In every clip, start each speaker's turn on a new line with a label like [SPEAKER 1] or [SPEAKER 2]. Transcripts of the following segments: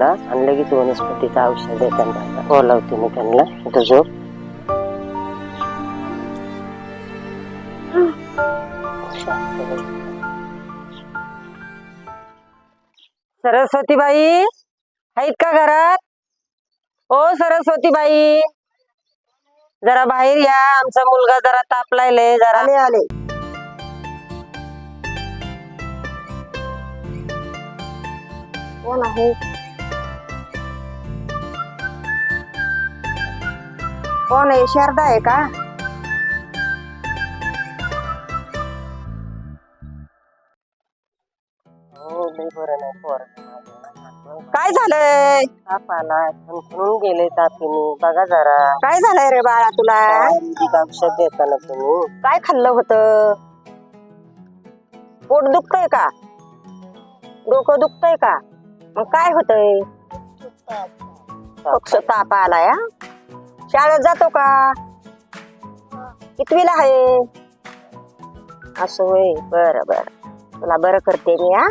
[SPEAKER 1] झाला आणि लगेच वनस्पतीचं औषध देताना त्यांना. बोलावते मी त्यांना. इथं झोप. आहेत का घरात? ओ सरस्वतीबाई. जरा बाहेर या. आमचा मुलगा जरा तापलायले जरा.
[SPEAKER 2] आले आले. कोण आहे? कोण आहे? शारदा आहे का?
[SPEAKER 1] हो लई बरं नाही पोराचं माझं.
[SPEAKER 2] काय झालंय?
[SPEAKER 1] ताप आला म्हणून गेले तापिनी. बघा जरा.
[SPEAKER 2] काय झालंय रे बाळा तुला?
[SPEAKER 1] आयुर्वेदिक औषध देताना तुम्ही.
[SPEAKER 2] काय खाल्लं होत? पोट दुखतय का? डोकं दुखतय का? मग काय होतंय? पक्ष ताप आलाय हा? शाळेत जातो का? कितवीला आहे? असं होय बरं बरं. तुला बरं करते मी हा.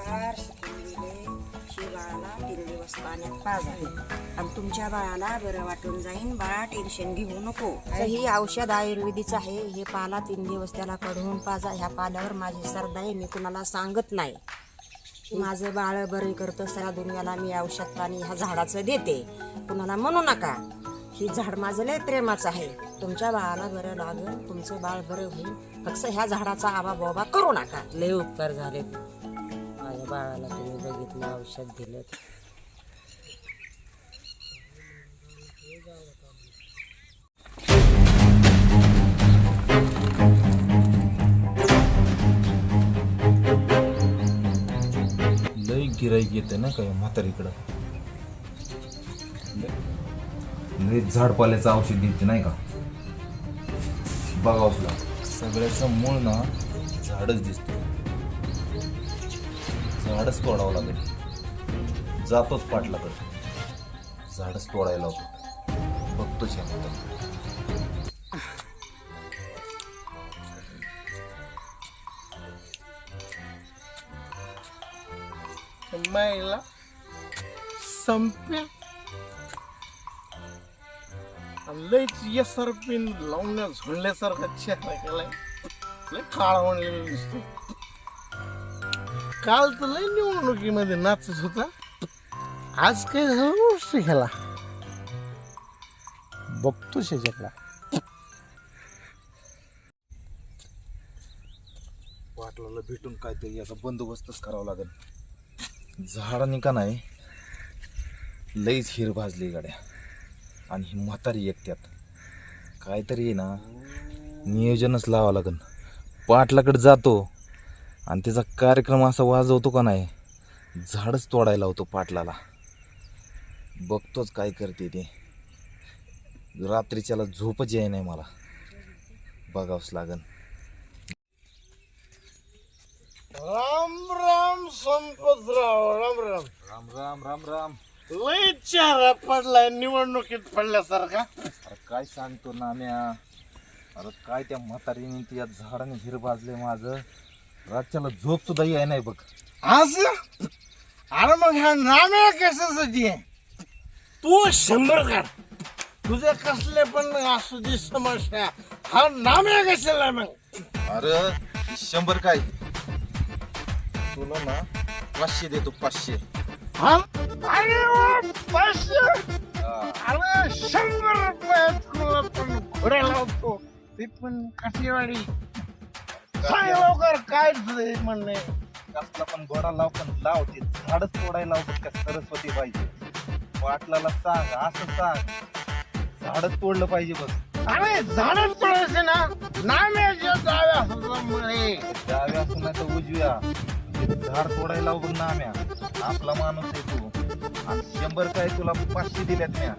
[SPEAKER 2] बाळ शिकून शिवाला तीन दिवस पाण्यात पाजावे आणि तुमच्या बाळाला बरं वाटून जाईन बाळा टेन्शन घेऊ नको. तर ही औषध आयुर्वेदीचं आहे हे पाला तीन दिवस त्याला कढवून पाजा. ह्या पाल्यावर माझी श्रद्धा आहे मी कुणाला सांगत नाही. माझं बाळ बरं करतं सगळ्या दुनियाला मी औषध पाणी ह्या झाडाचं देते. कुणाला म्हणू नका. ही झाड माझं लय प्रेमाचं आहे. तुमच्या बाळाला बरं लागेल तुमचं बाळ बरं होईल. फक्त ह्या झाडाचा आबा बोबा करू नका.
[SPEAKER 1] लय उपकार झाले बाळाला तुम्ही बघितलं औषध दिलं.
[SPEAKER 3] लई गिराईक येते ना काय म्हातारीकडं. लई झाडपाल्याचं औषध देते नाही का? बघावंच लागतं सगळ्याचं मूळ ना झाडच दिसतं. झाडच तोडावं लागेल. जातोच पाटलाकडे झाडच तोडायला होतं. बघतोच ह्या म्हातारी
[SPEAKER 4] मायला संप्या लयच यसर पिन लावण्या झोडल्यासारखा चेहरा केलाय. लय काळा म्हणलेला दिसतो काल तर लय निवडणुकीमध्ये नाचत होता. आज काय झालं गोष्ट खेळा बघतो त्याच्याकडा
[SPEAKER 3] पाटलाला भेटून काहीतरी याचा बंदोबस्तच करावा लागेल. झाडाने का नाही. लईच हिर भाजली गाड्या. आणि ही म्हातारी एक त्यात काहीतरी ना नियोजनच लावावं लागेल. पाटलाकडे जातो. आणि त्याचा कार्यक्रम असा वाजवतो का नाही? झाडच तोडायला होतो पाटलाला. बघतोच काय करते ते. रात्रीच्याला झोपच याय नाही मला. बघावंच लागेल
[SPEAKER 4] राम राम संपतराव. राम राम.
[SPEAKER 3] राम राम राम राम.
[SPEAKER 4] लय चेहरा पडलाय निवडणुकीत पडल्यासारखा.
[SPEAKER 3] अरे काय सांगतो नाम्या अरे काय त्या म्हातारीने त्या झाडाने हिर भाजले माझं. रातच्याला झोप सुद्धा याय नाही बघ.
[SPEAKER 4] असं अरे मग ह्या नाम्या कशासाठी आहे? तू शंभर काढ तुझे कसले पण असू दे समस्या हा नाम्या कशाला आहे मग?
[SPEAKER 3] अरे शंभर काय? तुला ना पाचशे देतो पाचशे.
[SPEAKER 4] हा? अरे वा, पाचशे? अरे शंभर रुपयात तुला पण घोड्या लावतो. ते पण काठीवाडी सांग लवकर? काय तुझे म्हणणे
[SPEAKER 3] कसला पण घोडा लाव पण लाव ते. झाडच तोडायला लावतात का? सरस्वती पाहिजे पाटलाला सांग असं सांग. झाडच तोडलं पाहिजे बघ.
[SPEAKER 4] अरे झाडच पडायचे ना? नाम्याच्या जाव्या
[SPEAKER 3] डाव्या असं नाही तर उजव्या. ते झाड तोडायला लाव बघ नाम्या आपला माणूस आहे तू. आणि शंभर काय तुला पाचशे दिल्यात म्या.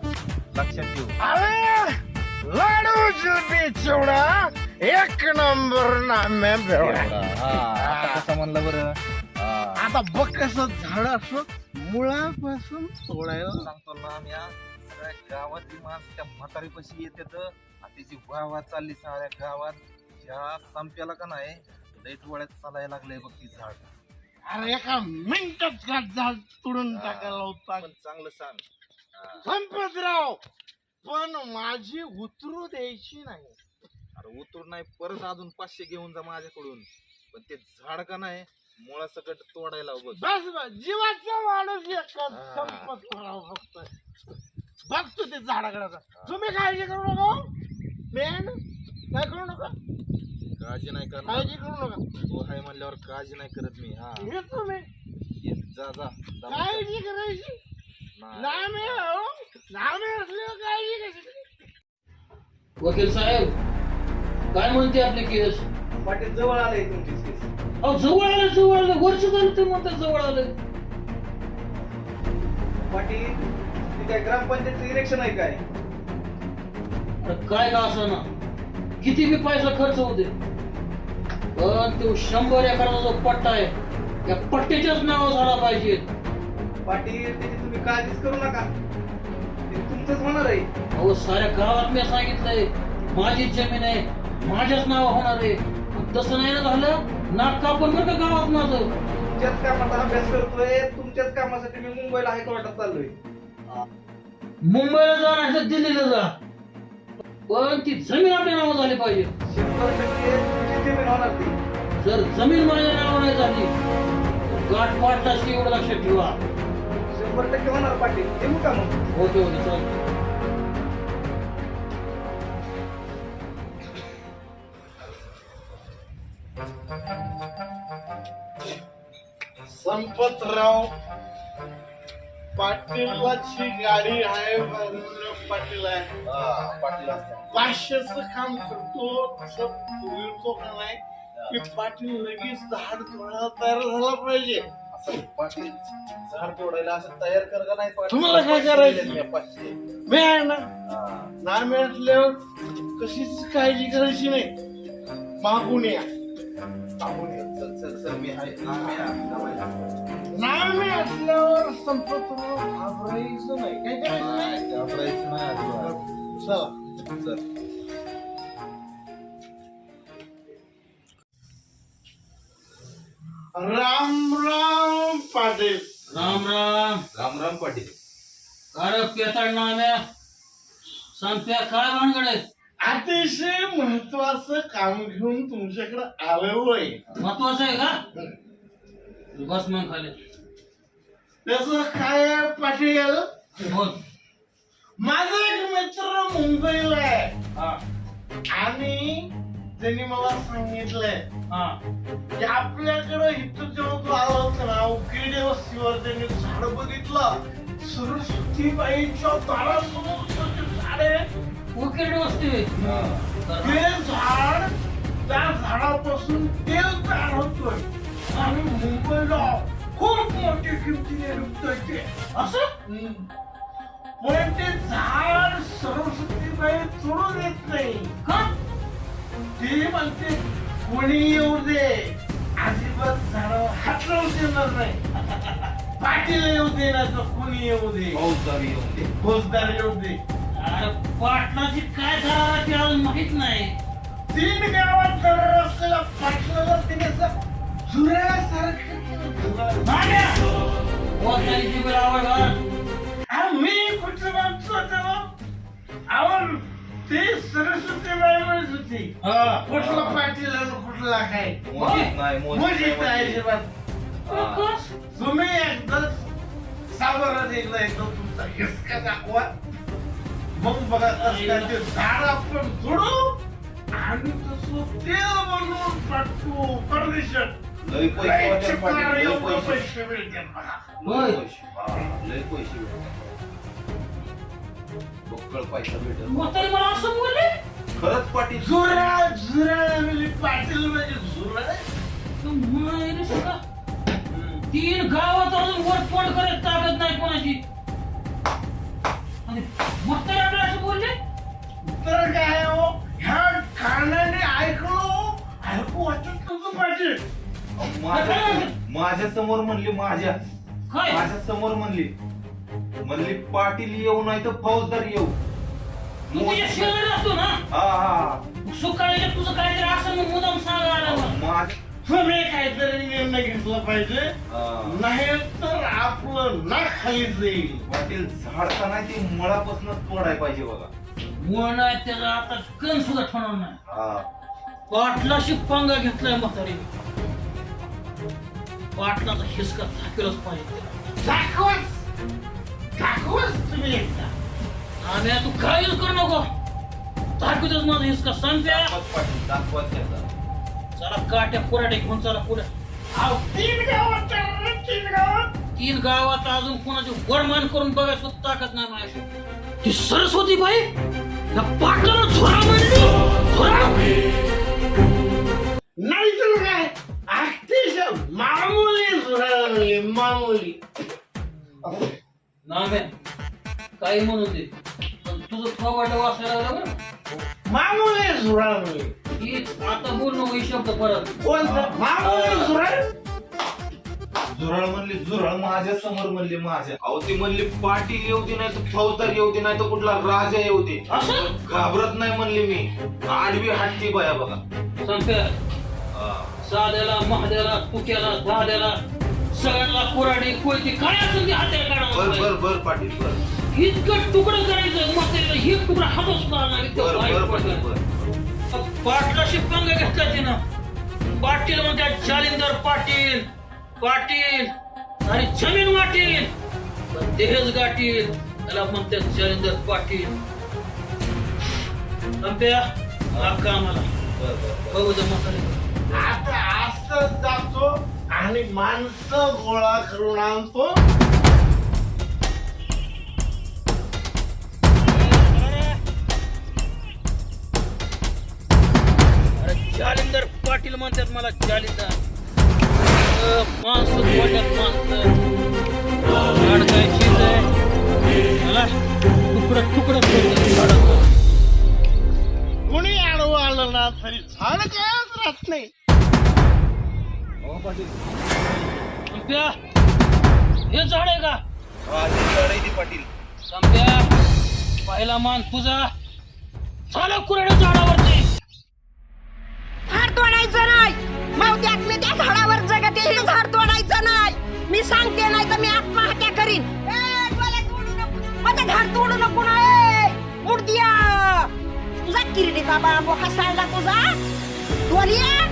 [SPEAKER 3] लक्षात ठेव.
[SPEAKER 4] अरे लाडू जुटी चिवडा. एक नंबर नाम्या बेवडा
[SPEAKER 3] हा, आता कसं म्हणलं बरं? हा.
[SPEAKER 4] आता बघ कसं झाड असं मुळापासून तोडायला
[SPEAKER 3] सांगतो ना आम्ही या सगळ्या गावातली माणसं त्या म्हातारीपाशी येतात आणि त्याची वाह चालली साऱ्या गावात. ह्या संप्याला का नाही लई डोळ्यात चालायला लागलंय बघ ती झाड.
[SPEAKER 4] अरे एका मिनिटात का झाड तोडून टाकायला होता.
[SPEAKER 3] पण चांगलं सांग. हा.
[SPEAKER 4] संपतराव पण माझी उतरू द्यायची नाही.
[SPEAKER 3] अरे उतरून नाही परत अजून पाचशे घेऊन जा माझ्याकडून. पण ते झाड का नाही मुळा सकट तोडायला बघ.
[SPEAKER 4] बस बस. जीवाचा माणूस एकच
[SPEAKER 3] हा.
[SPEAKER 4] संपतराव फक्त. बघतो ते झाडाकडे. तुम्ही काळजी करू नका. मेन काय करू नका?
[SPEAKER 3] काळजी नाही करणार.
[SPEAKER 4] काळजी करू नका.
[SPEAKER 3] तू आहे म्हणल्यावर काळजी नाही करत मी. हा.
[SPEAKER 4] हे तुम्ही.
[SPEAKER 3] ये, जा जा. दमा कर.
[SPEAKER 4] काळजी करायची.
[SPEAKER 3] नाही.
[SPEAKER 4] नामे हो. असल्यावर काळजी कशी? करायची?
[SPEAKER 5] वकील साहेब काय म्हणते आपले केस?
[SPEAKER 6] पाटील जवळ आलंय तुमची केस.
[SPEAKER 5] अहो जवळ आलं जवळ आलं. वर्ष झालं ते म्हणतात जवळ आलं.
[SPEAKER 6] पाटील ते काय ग्रामपंचायतचं इलेक्शन आहे काय?
[SPEAKER 5] अरे काय का असं ना? किती बी पैसा खर्च होते पण तो शंभर एकराचा जो पट्टा आहे त्या पट्ट्याच्याच नाव झाला पाहिजे.
[SPEAKER 6] पाटील त्याची तुम्ही काळजीच करू नका. ते तुमचंच होणार आहे.
[SPEAKER 5] अहो साऱ्या गावात मी सांगितलंय माझीच जमीन आहे माझ्याच नाव होणार आहे. पण तसं नाही ना झालं नाक कापून बरं का गावात माझं.
[SPEAKER 6] तुमच्याच कामाचा अभ्यास करतोय तुमच्याच कामासाठी मी मुंबईला हायकोर्टात चाललोय.
[SPEAKER 5] मुंबईला जा नाही दिल्लीला जा. पण ती जमीन आपल्या नाव झाली पाहिजे.
[SPEAKER 6] शंभर टक्के तुमची जमीन होणार ती.
[SPEAKER 5] जर जमीन माझ्या नावावर नाही झाली तर गाठ पाडताशी एवढं लक्षात ठेवा.
[SPEAKER 6] शंभर टक्के होणार पाटील. येऊ का मग?
[SPEAKER 5] होते होते चालतं
[SPEAKER 4] संपतराव पाटीलाची गाडी आहे पाटील आहे.
[SPEAKER 3] हा, पाटील असतात.
[SPEAKER 4] पाचशेच काम करतो तसं बोलतो का नाही? की पाटील लगेच झाड तोडायला तयार झाला पाहिजे.
[SPEAKER 3] असं पाटील झाड तोडायला असं तयार कर का नाही पाटील?
[SPEAKER 4] तुम्हाला काय करायचं?
[SPEAKER 3] दिलेत मी, पाचशे.
[SPEAKER 4] मी आहे ना?
[SPEAKER 3] हा.
[SPEAKER 4] नाही मिळाल्यावर कशीच काळजी करायची नाही. मागून या. नामे असल्यावर संपतराव घाबरायचं नाही काय करायचं नाही
[SPEAKER 3] नाही, घाबरायचं नाही अजिबात.
[SPEAKER 4] चला
[SPEAKER 3] चल
[SPEAKER 4] राम राम पाटील.
[SPEAKER 5] राम राम.
[SPEAKER 3] राम राम पाटील.
[SPEAKER 5] अरे पेताळ नाम्या संप्या काय भानगड. आहे
[SPEAKER 4] अतिशय महत्वाचं काम घेऊन तुमच्याकडे आलेलो आहे
[SPEAKER 5] महत्वाचं आहे का? बस मग खाली.
[SPEAKER 4] त्याच काय आहे, पाटील?
[SPEAKER 5] बोल.
[SPEAKER 4] माझा एक मित्र मुंबईला आहे.
[SPEAKER 5] हा.
[SPEAKER 4] आणि त्यांनी मला सांगितलंय
[SPEAKER 5] हा.
[SPEAKER 4] की आपल्याकडे इथं जेव्हा तू आला होता ना उकिरडे वस्तीवर त्यांनी झाड बघितलं. सरस्वतीबाईच्या दारासमोर ते झाड आहे.
[SPEAKER 5] उकिरडे वस्ती
[SPEAKER 4] ते झाड त्या झाडापासून तेल तयार होतोय आणि मुंबईला खूप मोठी किमतीने विकतोय ते
[SPEAKER 5] असं
[SPEAKER 4] पण ते झाड सरस्वतीबाई सोडू देत नाही
[SPEAKER 5] का
[SPEAKER 4] ती म्हणते कोणी येऊ दे अजिबात झाडावर हात लावू देणार नाही पाटील येऊ दे ना तर कोणी येऊ दे
[SPEAKER 3] फौजदार येऊ दे
[SPEAKER 4] फौजदार येऊ दे
[SPEAKER 5] पाटणाची काय करायला ते अजून माहीत नाही
[SPEAKER 4] तीन गावात जर असलेला पाटलाला तिने. जुन्या-
[SPEAKER 5] नाम्या वकिलाची जीभ आवड घाल.
[SPEAKER 4] आम्ही कुठं मागतो तेव्हा आवड ते सरस्वती बाई म्हणत होती
[SPEAKER 5] हा.
[SPEAKER 4] कुठला पाटील कुठला काय
[SPEAKER 3] मोजीत.
[SPEAKER 4] अजिबात? तुम्ही एकदा सावरात एकदा एकदा तुमचा हिसका दाखवा मग बघा कसं काय ते झाड आपण जोडू आणि तसं तेल बनवून टाकू परदेशात
[SPEAKER 3] लय पैसे
[SPEAKER 4] लय
[SPEAKER 3] वाटेल
[SPEAKER 4] चिकार
[SPEAKER 3] पाटील, लय
[SPEAKER 4] एवढं
[SPEAKER 3] पैसे.
[SPEAKER 4] पैसे बघा.
[SPEAKER 3] लय पैसे. लय पैसे भेटतात. बोकळ पैसा भेटल
[SPEAKER 5] म्हातारी मला असं बोलले
[SPEAKER 3] खरंच पाटील
[SPEAKER 4] जुऱ्या जुऱ्या म्हणजे पाटील म्हणजे
[SPEAKER 5] तू मायरे सका. तीन गावात अजून वरपड करत ताकद नाही कोणाची
[SPEAKER 3] उत्तर असं बोलले?
[SPEAKER 5] उत्तर काय आहे हो? ह्या हो.
[SPEAKER 3] माझ्यासमोर म्हणली माझ्या. काय? माझ्यासमोर म्हणली. म्हणली पाटील येऊ नाही तर फौजदार येऊ.
[SPEAKER 5] तू असतो ना?
[SPEAKER 3] हा हा
[SPEAKER 5] सकाळी तुझं काहीतरी असं मग मुदाम सांगायला
[SPEAKER 3] माझ्या
[SPEAKER 4] तुम्ही काहीतरी निर्णय घेतला पाहिजे. नाही तर आपलं नाक खाली जाईल.
[SPEAKER 3] पाटील झाडता नाही ते मुळापासून तोडाय पाहिजे बघा.
[SPEAKER 5] मुळ नाही त्याचा आता कण सुद्धा ठेवणार नाही.
[SPEAKER 3] हा.
[SPEAKER 5] पाटलाशी पंगा घेतलाय म्हातारी. पाटलाचा हिसका झाकेलच पाहिजे.
[SPEAKER 4] दाखवच दाखवच तुम्ही एकदा.
[SPEAKER 5] आम्ही तू काहीच करू नको. दाखवतच माझा हिसका सांगत्या
[SPEAKER 3] दाखवत पाटील दाखवत त्याचा.
[SPEAKER 5] चला काट्या कुराट्या घेऊन चला पुढे.
[SPEAKER 4] अहो, तीन गावात चाललं, तीन गावात.
[SPEAKER 5] तीन गावात अजून कोणाची वरमान करून बघायला सुद्धा ताकद नाही माझ्याशी. ती सरस्वती बाई या पाटलाला झोरा म्हणली झोरा.
[SPEAKER 4] नाही तर काय अतिशय मामुली सुधारली मामुली.
[SPEAKER 5] नाम्या काही म्हणून दे. पण तुझं थोबाड वाचायला लागलं बरं.
[SPEAKER 4] मामुली
[SPEAKER 5] ही आता बोल नको ही शब्द परत.
[SPEAKER 3] झुरळ? म्हणली झुरळ माझ्यासमोर म्हणली माझ्या. अहो ती म्हणली पाटील येऊ दे नाही तर फौजदार येऊ दे नाही तर कुठला राजा येऊ दे.
[SPEAKER 5] असं?
[SPEAKER 3] घाबरत नाही म्हणली मी. आडवी हाटती बाया बघा.
[SPEAKER 5] सांगते
[SPEAKER 3] हा.
[SPEAKER 5] साध्याला महाद्याला तुक्याला दाद्याला सगळ्यांना कुराडी कोयती काय असेल ते हाताला
[SPEAKER 3] बर
[SPEAKER 5] काढावं
[SPEAKER 3] बर बर पाटील बर.
[SPEAKER 5] इतकं तुकडं करायचं मग त्याला हे तुकडा हातच लागणार
[SPEAKER 3] बर बर पाटील. बर.
[SPEAKER 5] पाटलाशी पंग घेतला तिनं? पाटील म्हणते जालिंदर पाटील पाटील आणि जमीन वाटील. पण देहज गाठील त्याला म्हणते जालिंदर पाटील. संप्या हा कामाला बघू
[SPEAKER 4] आता असं जातो आणि माणसं गोळा करून आणतो.
[SPEAKER 5] म्हणतात मला अ, माणसं बोलतात माणसं काय चीज आहे मला तुकडं तुकडं झाडाचं
[SPEAKER 4] कोणी आडवं आलं ना तरी झाड कायच राहत नाही.
[SPEAKER 5] संप्या हे झाड आहे का?
[SPEAKER 3] हा, ती झाड आहे ती पाटील.
[SPEAKER 5] संप्या पहिला मान तुझा. झाला कुऱ्हाड्या झाडावरती.
[SPEAKER 2] झाड तोडायचं नाही मावत्यात मी त्या झाडावर जगते हे झाड तोडायचं नाही. मी सांगते नाही तर मी आत्महत्या करीन. ए, डोळे तोडू नको. माझं झाड तोडू नको ना ए, मुडद्या तुझा किरडीचा बाबू हसायला तुझा. डोलिया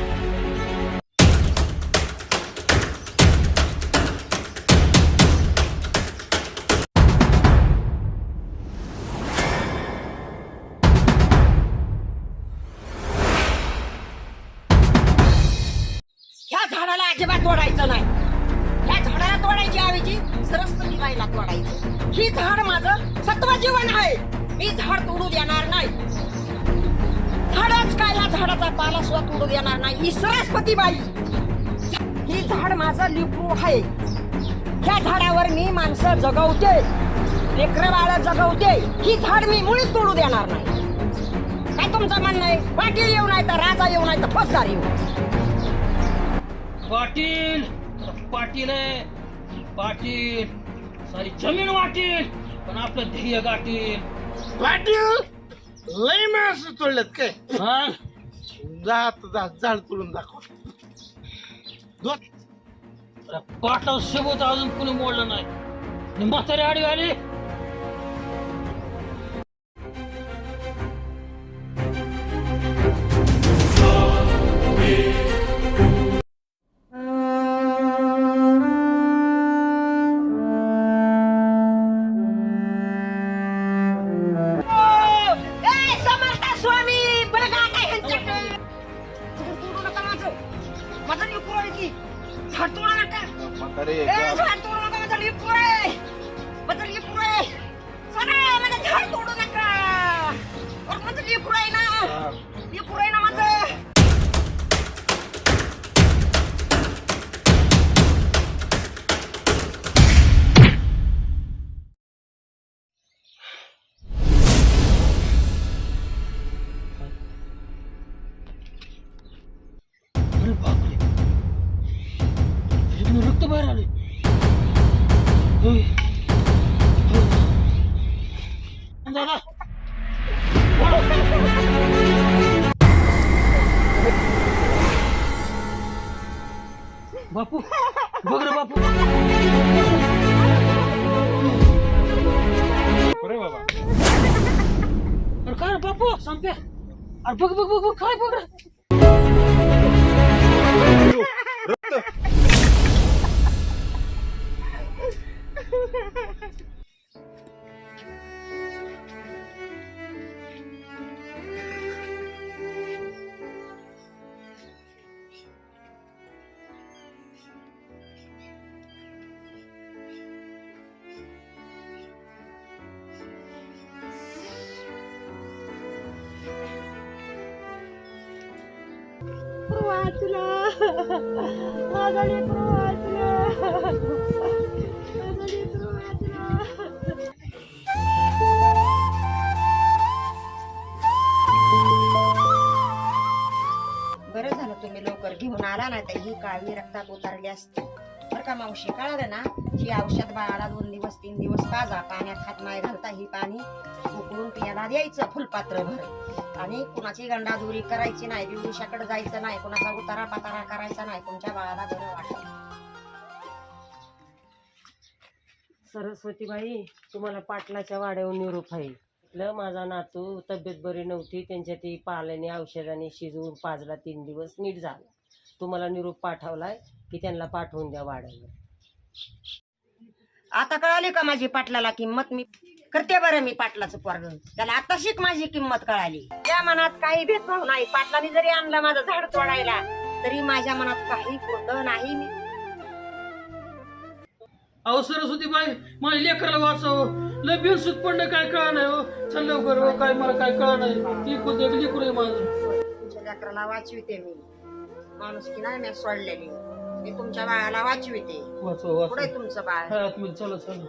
[SPEAKER 2] अजिबात तोडायचं नाही. ह्या झाडाला तोडायची ऐवजी सरस्वती बाईला तोडायचं. ही झाड माझं सत्व जीवन आहे. मी झाड तोडू देणार नाही. झाडच काय या झाडाचा पाला सुद्धा तोडू देणार नाही. ही सरस्वती बाई. ही झाड माझं लिपू आहे. ह्या झाडावर मी माणसं जगवते. लेकर बाळ जगवते. ही झाड मी मुळीच तोडू देणार नाही. काय तुमचं म्हणणं आहे? पाटील येऊ नाही तर राजा येऊ नाही तर फसदार येऊ.
[SPEAKER 5] पाटील पाटील आहे. पाटील सारी जमीन वाटील पण आपलं ध्येय गाठील.
[SPEAKER 4] पाटील लय माणसं तोडलेत काय?
[SPEAKER 5] हा
[SPEAKER 4] जा आता जा झाड तोडून दाखव. दोन
[SPEAKER 5] पाटला सोबत अजून कोणी मोडलं नाही. म्हातारी आडी आली.
[SPEAKER 2] झाड तोडू नका
[SPEAKER 3] म्हातारे
[SPEAKER 2] ए झाड तोडू नका माझं लिकूर आहे माझं लिकूर आहे माझं झाड तोडू नका. अरे माझं लिकूर आहे ना. लिकूर आहे ना माझं.
[SPEAKER 5] अरे gimana
[SPEAKER 4] nih? Bapu,
[SPEAKER 5] gue bapu. Kurang apa? Arkan bapu sampai. Arbuk buk buk buk kai रे
[SPEAKER 2] बरं झालं तुम्ही लवकर घेऊन आला नाही तर ही काळी रक्तात उतरली असते. बरं का मावशी कळालं ना? ही औषध बाळाला दोन दिवस तीन दिवस पाजा पाण्यात हात नाही घालता ही पाणी उकळून पियाला द्यायचं फुलपात्र भर. आणि कुणाची गंडाधुरी करायची नाही दिवसाकडे जायचं नाही कुणाचा उतारा पातारा करायचा नाही तुमच्या बाळाला बरं वाटत
[SPEAKER 1] सरस्वतीबाई तुम्हाला पाटलाच्या वाड्यावर निरोप आहे. म्हटलं माझा नातू तब्येत बरी नव्हती त्यांच्या ती पाल्याने औषधाने शिजवून पाजला तीन दिवस नीट झाला. तुम्हाला निरोप पाठवलाय की त्यांना पाठवून द्या वाड्यावर.
[SPEAKER 2] आता कळाली का माझी पाटलाला किंमत? मी करते बरं मी पाटलाचं पोरग. त्याला आता शिक माझी किंमत कळाली. त्या मनात काही भेदभाव नाही. पाटलाने जरी आणला माझं झाड तोडायला तरी माझ्या मनात काही गोंधळ नाही मी.
[SPEAKER 5] अहो सरस्वती बाई. माझ्या लेकराला वाचव. लय बिनसूत पडलं काय कळा नाही हो? चल लवकर हो काय मला काय कळा नाही ती खुद एक लेकरू आहे माझं.
[SPEAKER 2] तुमच्या लेकराला वाचविते मी. माणूस की नाही मी सोडलेली. मी तुमच्या बाळाला वाचविते.
[SPEAKER 5] वाचव
[SPEAKER 2] पुढे
[SPEAKER 5] वाचव
[SPEAKER 2] तुमचं बाळ.
[SPEAKER 5] हा आतमध्ये चला चला.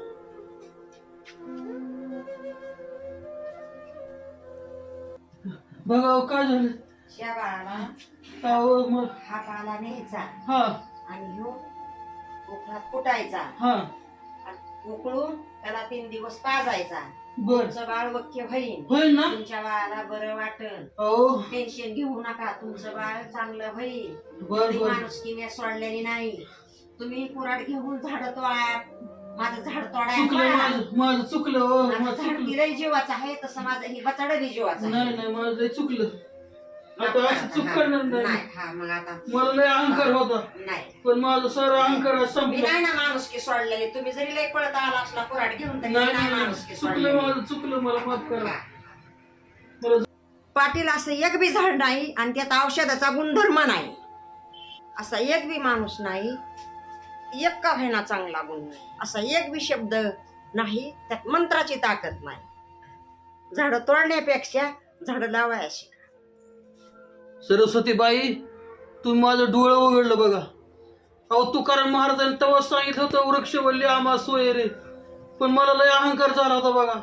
[SPEAKER 5] बघा अहो, काय झालं?
[SPEAKER 2] त्या बाळाला
[SPEAKER 5] अहो मग.
[SPEAKER 2] हा पाला न्यायचा.
[SPEAKER 5] हा.
[SPEAKER 2] आणि ह्यो उकळात कुटायचा.
[SPEAKER 5] हा.
[SPEAKER 2] उकळून त्याला तीन दिवस पाजायचा.
[SPEAKER 5] बर.
[SPEAKER 2] तुमचं बाळ वक्य होईल
[SPEAKER 5] होईल ना?
[SPEAKER 2] तुमच्या बाळाला बरं वाटल.
[SPEAKER 5] अहो
[SPEAKER 2] टेन्शन घेऊ नका. तुमचं बाळ चांगलं होईल.
[SPEAKER 5] बर बर.
[SPEAKER 2] माणूस की मी सोडलेली नाही. तुम्ही कुराड घेऊन झाड तोडा माझं झाड
[SPEAKER 5] चुकलं
[SPEAKER 2] तोडाय
[SPEAKER 5] माझं माझं चुकलं हो
[SPEAKER 2] माझं
[SPEAKER 5] माझं
[SPEAKER 2] झाड
[SPEAKER 5] चुकलं.
[SPEAKER 2] दिलंय जीवाचं आहे तसं माझं ही बचाड बी जीवाचं आहे.
[SPEAKER 5] नाही नाही माझं लय चुकलं. आता असं चूक करणार नाही.
[SPEAKER 2] नाही हा मग आता
[SPEAKER 5] मला लय अहंकार होता.
[SPEAKER 2] नाही.
[SPEAKER 5] पण माझं सर अहंकार
[SPEAKER 2] मी
[SPEAKER 5] संपलं.
[SPEAKER 2] नाही ना माणूस की सोडलेली. तुम्ही जरी लय पळता आला असला कुराड घेऊन तरी
[SPEAKER 5] नाही
[SPEAKER 2] मी नाही
[SPEAKER 5] नाही.
[SPEAKER 2] माणूस की
[SPEAKER 5] चुकलं
[SPEAKER 2] सोडलेली.
[SPEAKER 5] माझं चुकलं मला माफ करा. मला
[SPEAKER 2] पाटील असं एक बी झाड नाही आणि त्यात औषधाचा गुणधर्म नाही. असा एक बी माणूस नाही. एक का व्हायना चांगला गुण नाही. असा एक बी शब्द नाही त्यात मंत्राची ताकद नाही. झाड तोडण्यापेक्षा झाड लावायला शिका
[SPEAKER 5] सरस्वतीबाई तुम्ही माझं डोळं उघडलं बघा. अहो तुकाराम महाराजांनी तेव्हा सांगितलं होतं वृक्षवल्ली आम्हा सोयरे पण मला लय अहंकार झाला होता बघा.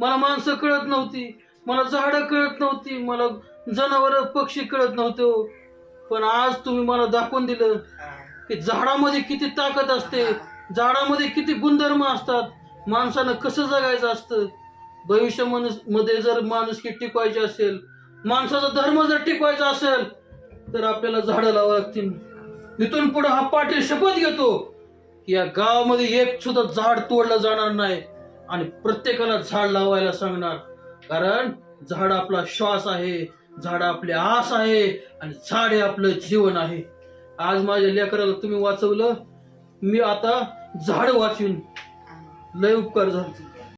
[SPEAKER 5] मला माणसं कळत नव्हती. मला झाडं कळत नव्हती. मला जनावर पक्षी कळत नव्हते हो. पण आज तुम्ही मला दाखवून दिलं की झाडामध्ये किती ताकद असते झाडामध्ये किती गुणधर्म असतात माणसानं कसं जगायचं असतं? भविष्यमध्ये जर माणुसकी टिकवायची असेल माणसाचा धर्म जर टिकवायचा असेल तर आपल्याला झाडं लावा लागतील इथून पुढे हा पाटील शपथ घेतो की या गावामध्ये एक सुद्धा झाड तोडलं जाणार नाही आणि प्रत्येकाला झाड लावायला सांगणार. कारण झाड आपला श्वास आहे झाड आपले आस आहे आणि झाड हे आपलं जीवन आहे. आज माझ्या लेकराला तुम्ही वाचवलं मी आता झाड वाचवीन. लय उपकार झाले.